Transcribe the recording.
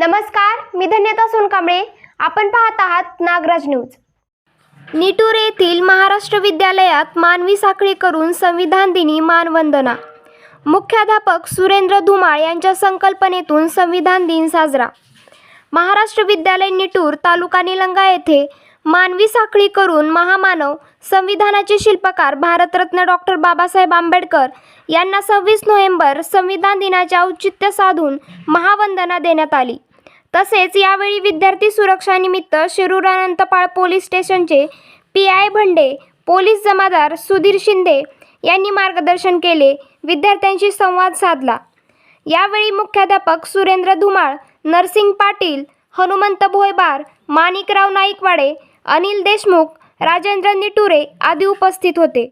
नमस्कार मी धन्यता सोनकांबळे. आपण पाहत आहात नागराज न्यूज. निटूर येथील महाराष्ट्र विद्यालयात मानवी साखळी करून संविधान दिनी मानवंदना. मुख्याध्यापक सुरेंद्र धुमाळ यांच्या संकल्पनेतून संविधान दिन साजरा. महाराष्ट्र विद्यालय निटूर तालुका निलंगा येथे मानवी साखळी करून महामानव संविधानाचे शिल्पकार भारतरत्न डॉक्टर बाबासाहेब आंबेडकर यांना सव्वीस नोव्हेंबर संविधान दिनाचे औचित्य साधून महावंदना देण्यात आली. तसेच यावेळी विद्यार्थी सुरक्षानिमित्त शिरूर अनंतपाळ पोलीस स्टेशनचे पी आय भंडे पोलीस जमादार सुधीर शिंदे यांनी मार्गदर्शन केले विद्यार्थ्यांशी संवाद साधला. यावेळी मुख्याध्यापक सुरेंद्र धुमाळ नरसिंग पाटील हनुमंत भोयबार माणिकराव नाईकवाडे अनिल देशमुख राजेंद्र निटुरे आदी उपस्थित होते.